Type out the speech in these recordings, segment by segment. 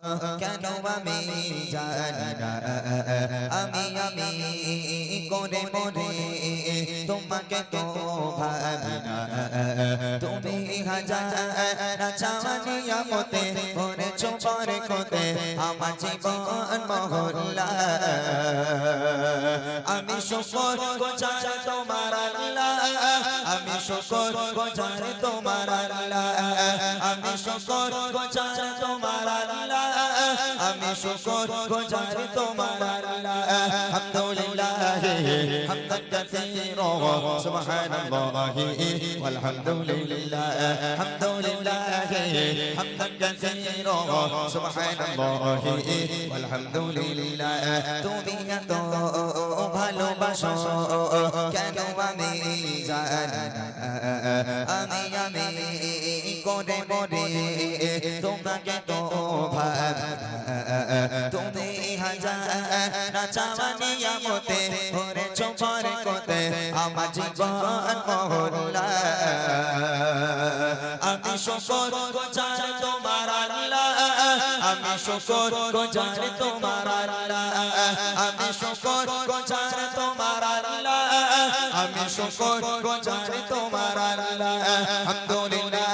কেন আমি জানি না আমি আমি করে মরে তোমাকে তো ভাবি না তুমি হাজার চাওয়ানিয়া মতে করে চোপর কোতে আমার জীবন মহল্লা। আমি শুকর গোজার তোমার আল্লাহ। আমি শুকর গোজার তোমার আল্লাহ। আমি শুকর গোজার তোমার আল্লাহ। আমি শুকর গোজার তোমার আল্লাহ। আলহামদুলিল্লাহ হামদান কাসীরা সুবহানাল্লাহ walhamdulillah alhamdulillah হামদান কাসীরা সুবহানাল্লাহ walhamdulillah তুমি এত ভালোবাসো, কেন মরে তোমাকে তো ভাবি। তুমি হাজার চাওয়ানিয়া মতে ভরে চোপর কোতে আমার জীবন মহল্লা আমি শকর গোচার তোমার আল্লাহ আমি শকর গোচার তোমার আল্লাহ আমি শকর গোচার তোমার আল্লাহ আমি শকর গোচার তোমার আল্লাহ আলহামদুলিল্লাহ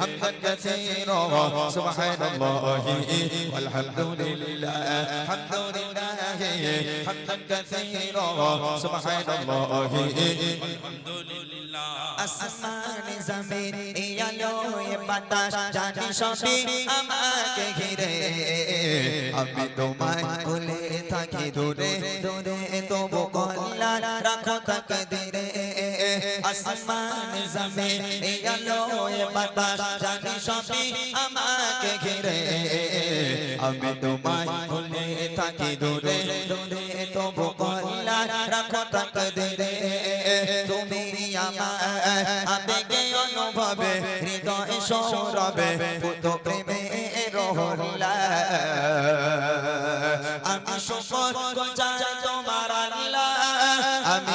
হামদান কাসীরা সুবহানাল্লাহ walhamdulillah alhamdulillah হামদান কাসীরা সুবহানাল্লাহ আসমান জমিন ইয়ালো বাতাস জানি সবই আমাকে ঘিরে আমি তোমায় ভুলে থাকি দূরে দূরে তবু আসমান জমিন ইয়ালো এ বাতাস, জানি সবই আমাকে ঘিরে। আমি তোমায় ভুলে থাকি দূরে দূরে তবু কল্যাণ রাখো তাকে তুমি আমার আবেগে অনুভবে, হৃদয় সৌরভে পুত প্রেমে রহলা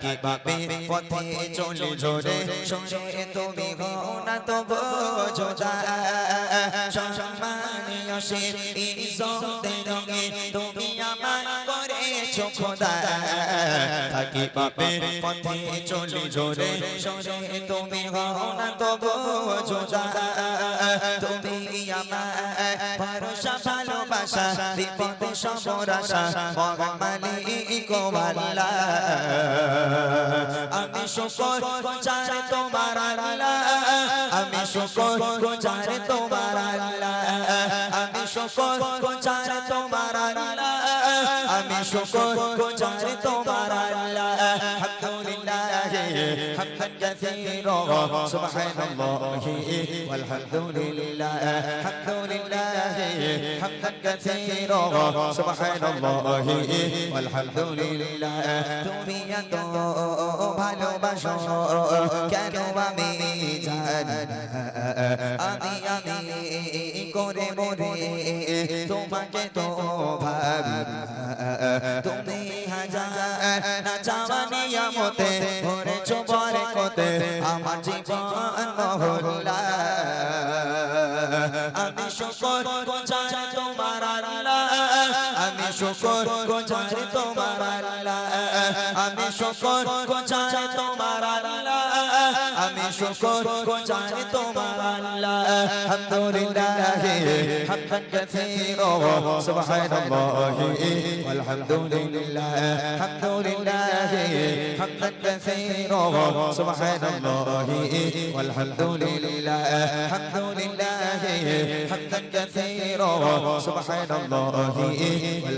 থাকি বাপে, পথে চলে জোরে সংসারে তুমি না তো বোঝো যা সম্মানীয় সে ইজ্জতের রঙে তুমি খোদা থাকি বাপে পথে চলে জোরে সরে তুমি গোনা তো বোঝা তুমি আমায় ভরসা ভালোবাসা বিপদে সবরাসা মহান মালিক আল্লাহ আমি শুকর গোজার তোমার আল্লাহ আমি শুকর গোজার তোমার আল্লাহ আমি শুকর গোজার তোমার শুকর গোজার তোমার আল্লাহ আলহামদুলিল্লাহ হামদান কাসীরা সুবহানাল্লাহ walhamdulillah alhamdulillah হামদান কাসীরা সুবহানাল্লাহ walhamdulillah তুমি এত ভালোবাসো কেন আমি জানি আমি আমি করে মরে তোমাকে তো ভাবি না। তুমি হাজার চাওয়ানিয়া মতে ভরে চোপর কোতে আমার জীবন মহল্লা। আমি শুকর شكر كوجاري تومار الله أمي شكر كوجاري تومار الله أمي شكر كوجاري تومار الله الحمد لله حمدا كثيرا سبحان الله والحمد لله الحمد لله حمدا كثيرا سبحان الله والحمد لله الحمد لله حمدا كثيرا سبحان الله والحمد